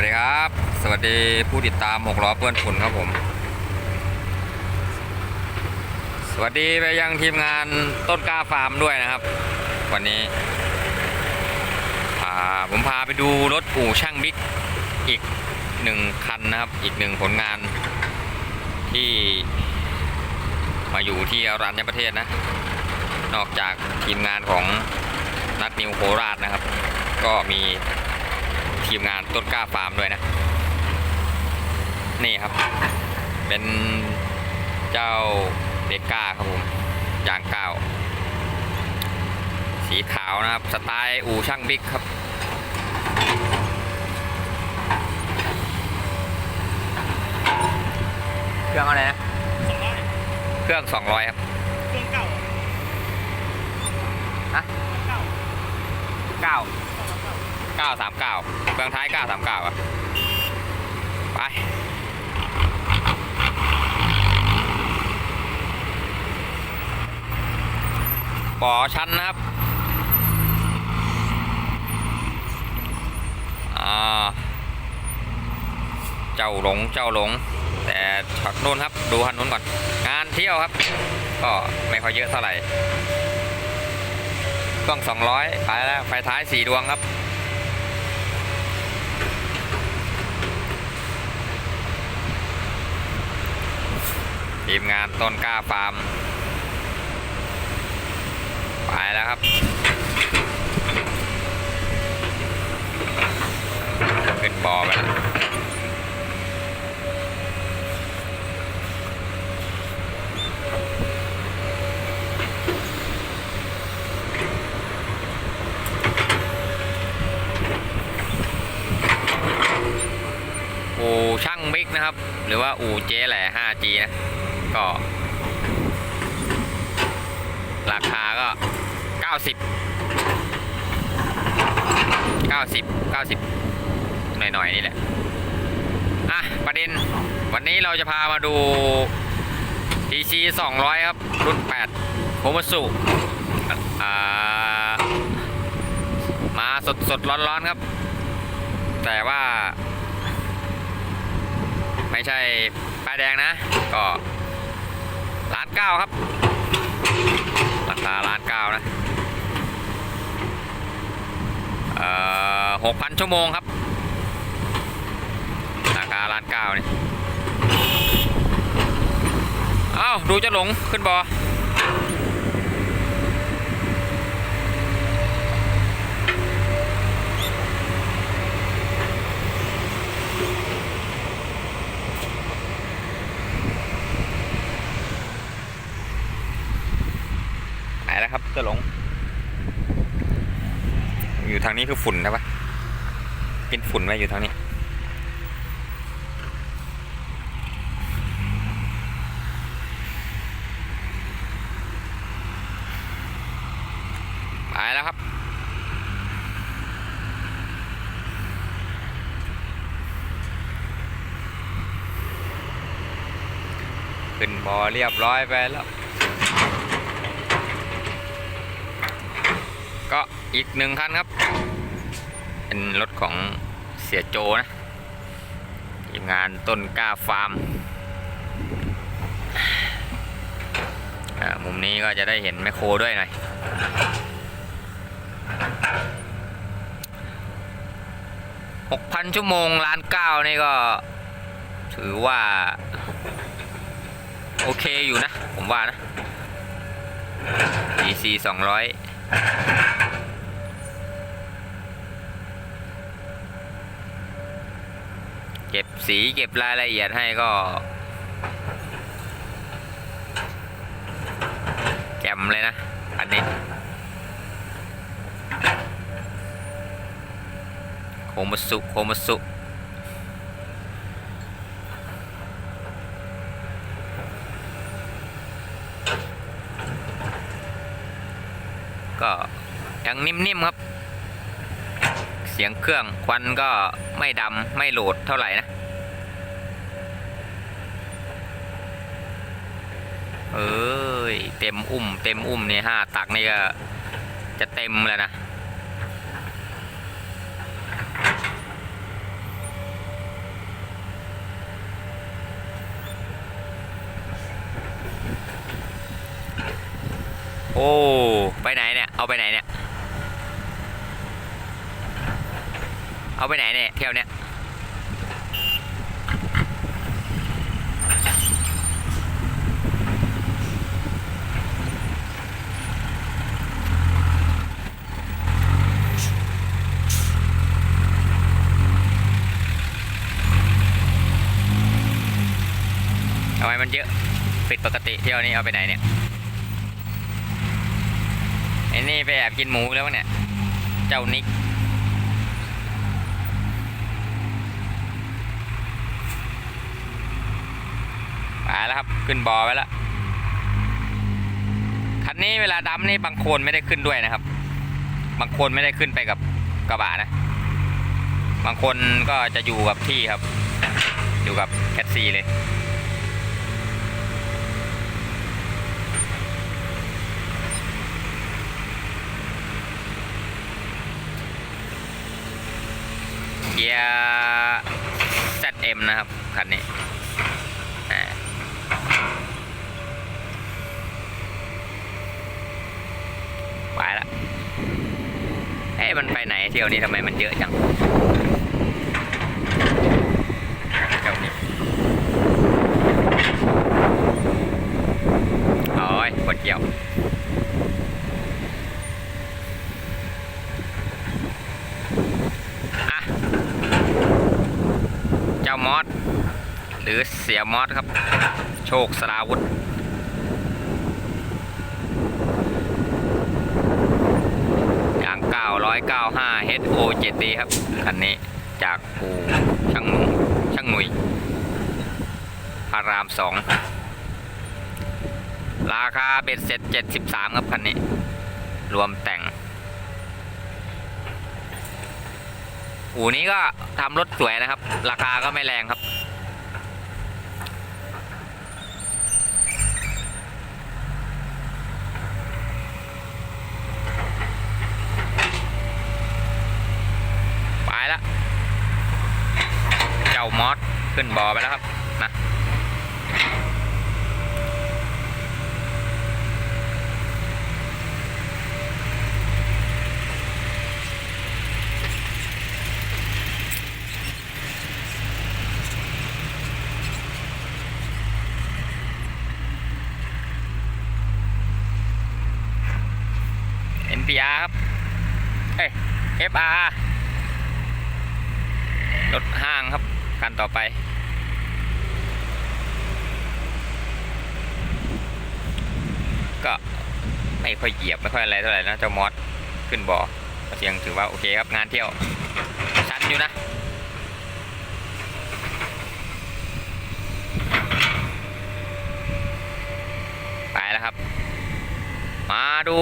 วัสดีครับ สวัสดีผู้ติดตามหกล้อเปื้อนฝุ่นครับผม สวัสดีไปยังทีมงานต้นกล้าฟาร์มด้วยนะครับ วันนี้ผมพาไปดูรถอู่ช่างบิ๊กอีกหนึ่งคันนะครับ อีกหนึ่งผลงานที่มาอยู่ที่อรัญญประเทศนะ นอกจากทีมงานของนัดนิวโคราชนะครับ ก็มี ทีมงานต้นกล้าฟาร์มด้วยนะ นี่ครับ เป็นเจ้าเด็กก้าครับผมยางก้าวสีขาวนะครับ สไตล์อู่ช่างบิ๊กครับเครื่องอะไรนะสองร้อยเครื่อง 200 ครับ เครื่องเก่าฮะเก่า9เก่า 939เครื่องท้าย 939อะไปปอชั้นนะครับอ่าเจ้าหลงเจ้าหลง แต่ช็อตนู้นครับ ดูคันนู้นก่อน งานเที่ยวครับ ก็ไม่ค่อยเยอะเท่าไหร่เครื่อง200ไปแล้วไฟท้าย 4 ดวงครับ ทีมงานต้นกล้าฟาร์ม ไปแล้วครับ ขึ้นบอไปแล้วอู่ช่างบิ๊กนะครับ หรือว่าอู่เจ๊แหล่ 5G นะ ก็ ราคาก็ 90 90 90 หน่อยๆนี่แหละ อะ ประเด็นวันนี้เราจะพามาดู TC 200 ครับ รุ่น 8โคมสุอ่ามาสดสดๆร้อนๆครับ แต่ว่า ไม่ใช่ป้ายแดงนะ ก็านเก้าครับ ราคาล้านเก้านะหกพันชั่วโมงครับ ราคาล้านเก้านี่เอ้าดูจะหลงขึ้นบอ หายแล้วครับเจะหลง อยู่ทางนี้คือฝุ่นนะปะกินฝุ่นไว้อยู่ทางนี้ ไปแล้วครับขึ้นบอเรียบร้อยไปแล้ว ก็อีกหนึ่งคันครับ เป็นรถของเสียโจนะทีมงานต้นกล้าฟาร์มมุมนี้ก็จะได้เห็นแมคโครด้วยหน่อยหกพันชั่วโมงล้านเก้านี่ก็ ถือว่า โอเคอยู่นะ ผมว่านะ DC 200 เก็บสีเก็บรายละเอียดให้ก็แจ่มเลยนะ อันนี้ โคมาสุโคมาสุ นิ่มๆครับ เสียงเครื่องควันก็ไม่ดำไม่โหลดเท่าไหร่นะ เอ้ยเต็มอุ้ม เต็มอุ้มนี่ห้าตักนี่ก็จะเต็มแล้วนะโอ้ ไปไหนเนี่ย เอาไปไหนเนี่ย เอาไปไหนเนี่ยเที่ยวเนี้ยทำไมมันเยอะผิดปกติเที่ยวนี้เอาไปไหนเนี่ยไอ้นี่ไปแอบกินหมูแล้วเนี่ย เจ้านิก ไปแล้ว ครับ ขึ้นบอไว้แล้วคันนี้เวลาดำนี่บางโคนไม่ได้ขึ้นด้วยนะครับ บางคนไม่ได้ขึ้นไปกับกระบะนะ บางคนก็จะอยู่กับที่ครับ อยู่กับแคทซีเลยเกียร์ ZM นะครับคันนี้อ่า ไปละเอ้ยมันไปไหนเที่ยวนี้ทำไมมันเยอะจังเที่ยวนี้โอ้ยปวดเกี่ยวอะเจ้ามอสหรือเสียมอสครับ โชคสราวุธ อย่าง 995 HO 7D ครับคันนี้จากอูช่างช่างหนุยพาราม 2 ราคาเบ็ดเสร็จ 73 ครับคันนี้ รวมแต่ง อู่นี้ก็ทำรถสวยนะครับ ราคาก็ไม่แรงครับ ไปแล้ว เจ้ามอส ขึ้นบอไปแล้วครับนะ NPR ครับ เอ้ย FR รถห้างครับคันต่อไป ก็ไม่ค่อยเหยียบไม่ค่อยอะไรเท่าไหร่นะเจ้ามอสขึ้นบ่อเสียงถือว่าโอเคครับงานเที่ยวชันอยู่นะไปแล้วครับ มาดู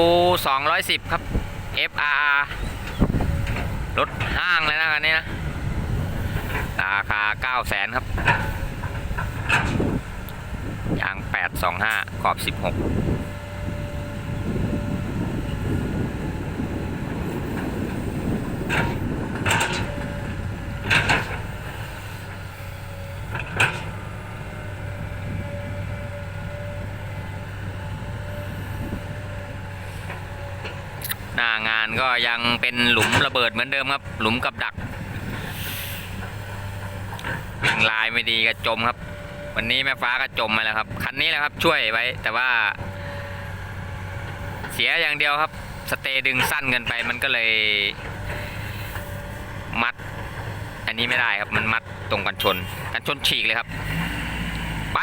210 ครับ FR รถห้างเลยนะคันนี้นะ ราคา 9 0 0แสนครับยาง 825 ขอบ 16 หน้างานก็ยังเป็นหลุมระเบิดเหมือนเดิมครับ หลุมกับดักวิ่งลายไม่ดีก็จมครับ วันนี้แม่ฟ้าก็จมมาแล้วครับ คันนี้แหละครับช่วยไว้ แต่ว่า เสียอย่างเดียวครับ สเตย์ดึงสั้นเกินไปมันก็เลย มัด อันนี้ไม่ได้ครับมันมัดตรงกันชน กันชนฉีกเลยครับ ไป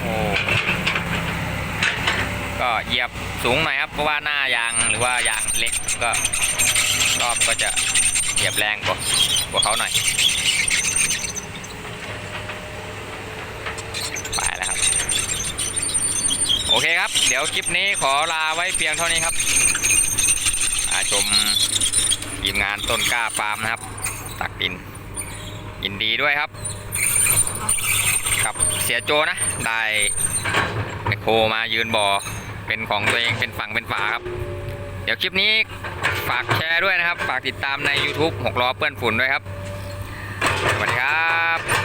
โอ้ ก็ เหยียบสูงหน่อยครับเพราะว่าหน้ายางหรือว่ายางเล็กก็รอบก็จะเหยียบแรงกว่ากว่าเขาหน่อยไปแล้วครับ โอเคครับ เดี๋ยวคลิปนี้ขอลาไว้เพียงเท่านี้ครับอาชมทีมงานต้นกล้าฟาร์มนะครับ ตักดินยินดีด้วยครับ กับเสียโจนะ ได้แมคโครมายืนบ่อ เป็นของตัวเองเป็นฝั่งเป็นฝาครับ เดี๋ยวคลิปนี้ฝากแชร์ด้วยนะครับ ฝากติดตามใน YouTube 6ล้อเปื้อนฝุ่นด้วยครับ สวัสดีครับ